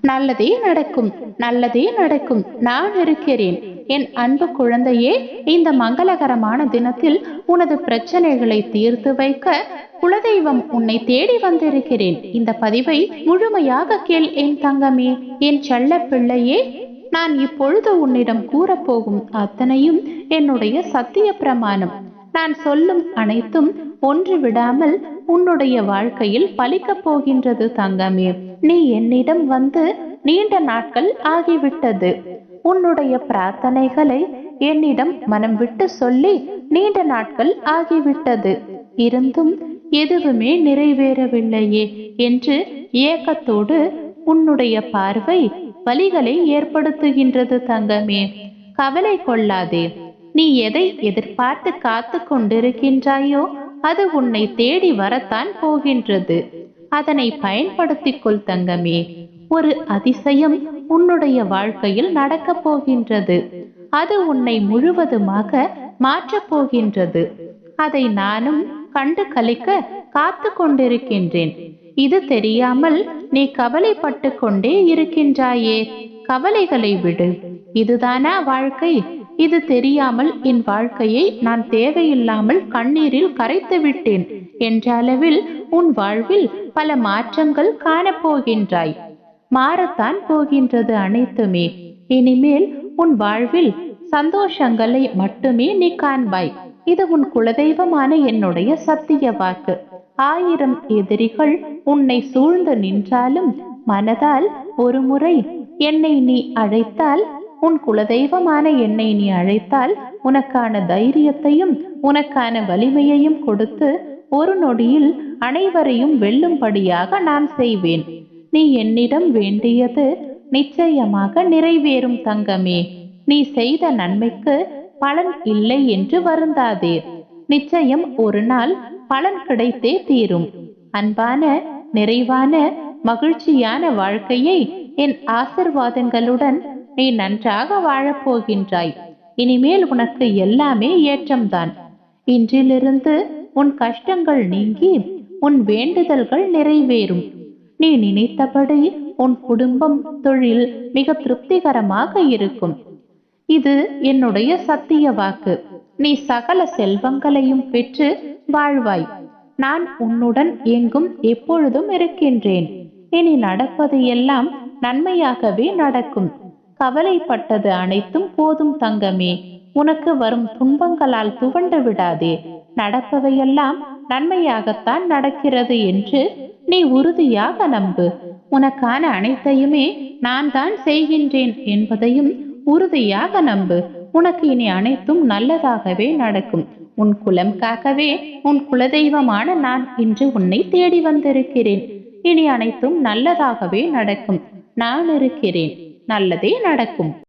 நல்லதே நடக்கும் நல்லதே நடக்கும். நான் இருக்கிறேன். என் அன்பு குழந்தையே இந்த மங்களகரமான தினத்தில் உனது பிரச்சனைகளை தீர்த்து வைக்க குலதெய்வம் உன்னை தேடி வந்திருக்கிறேன். இந்த பதிவை முழுமையாக கேள் என் தங்கமே. என் செல்ல பிள்ளையே நான் இப்பொழுது உன்னிடம் கூறப்போகும் அத்தனையும் என்னுடைய சத்திய பிரமாணம். நான் சொல்லும் அனைத்தும் ஒன்று விடாமல் உன்னுடைய வாழ்க்கையில் பலிக்கப் போகின்றது தங்கமே. நீ என்னிடம் வந்து நீண்ட நாட்கள் ஆகிவிட்டது. உன்னுடைய பிரார்த்தனைகளை என்னிடம் மனம் விட்டு சொல்லி நீண்ட நாட்கள் ஆகிவிட்டது. இருந்தும் எதுவுமே நிறைவேறவில்லையே என்று ஏக்கத்தோடு உன்னுடைய பார்வை வலிகளை ஏற்படுத்துகின்றது தங்கமே. கவலை கொள்ளாதே. நீ எதை எதிர்பார்த்து காத்து கொண்டிருக்கின்றாயோ அது உன்னை தேடி வரத்தான் போகின்றது. அதனை பயன்படுத்திக் கொள் தங்கமே. ஒரு அதிசயம் உன்னுடைய வாழ்க்கையில் நடக்கப் போகின்றது. அது உன்னை முழுவதுமாக மாற்றப் போகின்றது. அதை நானும் கண்டு கழிக்க காத்து கொண்டிருக்கின்றேன். இது தெரியாமல் நீ கவலைப்பட்டு கொண்டே இருக்கின்றாயே. கவலைகளை விடு. இதுதானா வாழ்க்கை? இது தெரியாமல் என் வாழ்க்கையை நான் தேவையில்லாமல் கண்ணீரில் கரைத்து விட்டேன். என்ற அளவில் உன் வாழ்வில் பல மாற்றங்கள் காணப்போகின்றாய். மாறத்தான் போகின்றது அனைத்துமே. இனிமேல் உன் வாழ்வில் சந்தோஷங்களை மட்டுமே நீ காண்பாய். இது உன் குலதெய்வமான என்னுடைய சத்திய வாக்கு. ஆயிரம் எதிரிகள் உன்னை சூழ்ந்து நின்றாலும் மனதால் ஒரு முறை என்னை நீ அழைத்தால் உன் குலதெய்வமான என்னை நீ அழைத்தால் உனக்கான தைரியத்தையும் உனக்கான வலிமையையும் கொடுத்து ஒரு நொடியில் அனைவரையும் வெல்லும்படியாக நான் செய்வேன். நீ என்னிடம் வேண்டியது நிச்சயமாக நிறைவேறும் தங்கமே. நீ செய்த நன்மைக்கு பலன் இல்லை என்று வருந்தாதே. நிச்சயம் ஒரு நாள் பலன் கிடைத்தே தீரும். அன்பான நிறைவான மகிழ்ச்சியான வாழ்க்கையை என் ஆசிர்வாதங்களுடன் நீ நன்றாக வாழப்போகின்றாய். இனிமேல் உனக்கு எல்லாமே ஏற்றம்தான். இன்றிலிருந்து உன் கஷ்டங்கள் நீங்கி உன் வேண்டுதல்கள் நிறைவேறும். நீ நினைத்தபடி உன் குடும்பம் தொழில் மிக திருப்திகரமாக இருக்கும். இது என்னுடைய சத்திய வாக்கு. நீ சகல செல்வங்களையும் பெற்று வாழ்வாய். நான் உன்னுடன் எங்கும் எப்பொழுதும் இருக்கின்றேன். இனி நடப்பது எல்லாம் நன்மையாகவே நடக்கும். கவலைப்பட்டது அனைத்தும் போதும் தங்கமே. உனக்கு வரும் துன்பங்களால் துவண்டு விடாதே. நடப்பவையெல்லாம் நன்மையாகத்தான் நடக்கிறது என்று நீ உறுதியாக நம்பு. உனக்கான அனைத்தையுமே நான் தான் செய்கின்றேன் என்பதையும் உறுதியாக நம்பு. உனக்கு இனி அனைத்தும் நல்லதாகவே நடக்கும். உன் குலம் காக்கவே உன் குலதெய்வமான நான் இன்று உன்னை தேடி வந்திருக்கிறேன். இனி அனைத்தும் நல்லதாகவே நடக்கும். நான் இருக்கிறேன். நல்லதே நடக்கும்.